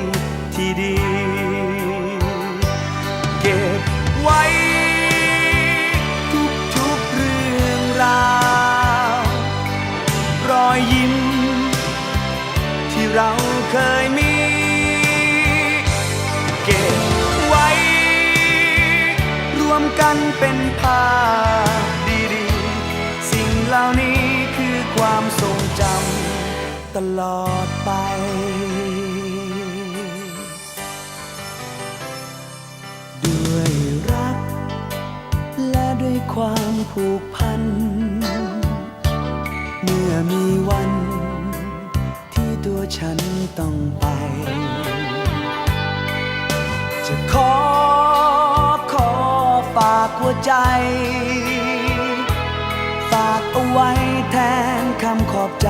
มันเป็นภาพดีๆ สิ่งเหล่านี้คือความทรงจำตลอดไปด้วยรักและด้วยความผูกพัน เมื่อมีวันที่ตัวฉันต้องไป จะขอ ใจ ฝากเอาไว้แทนคำขอบใจ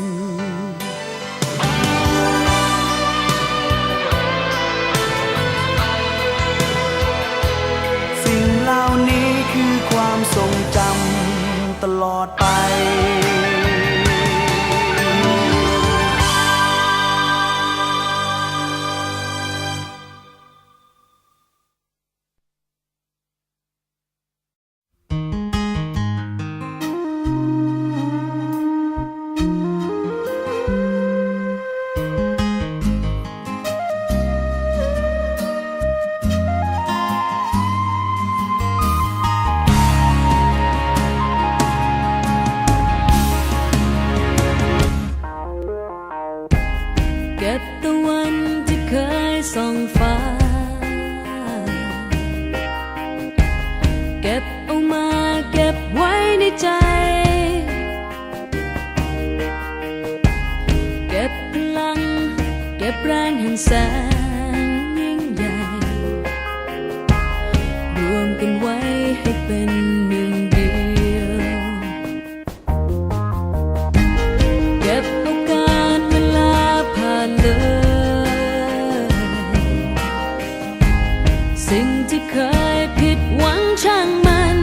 ทรงจำตลอดไป แรงแห่งแสนยิ่งใหญ่ รวมกันไว้ให้เป็นหนึ่งเดียว เก็บเอาการเวลาผ่านเลย สิ่งที่เคยผิดหวังช่างมัน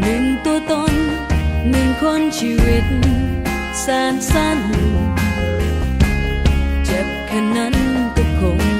หนึ่งตัวตน หนึ่งคนชีวิต แสนสั้น เจ็บแค่นั้นก็คง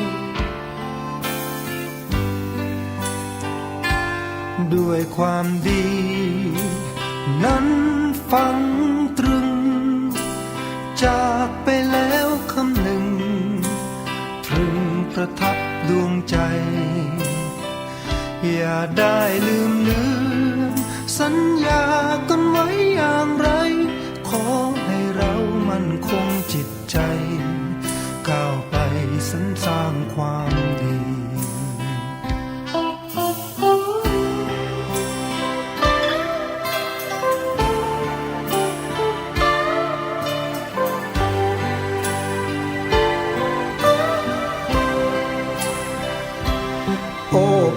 ด้วยความดี นั้นฝังตรึง จากไปแล้วคำหนึ่ง ตรึงประทับดวงใจ อย่าได้ลืมเลือนสัญญากันไว้อย่างไร ขอให้เรามันคงจิตใจ ก้าวไปสรรสร้างความ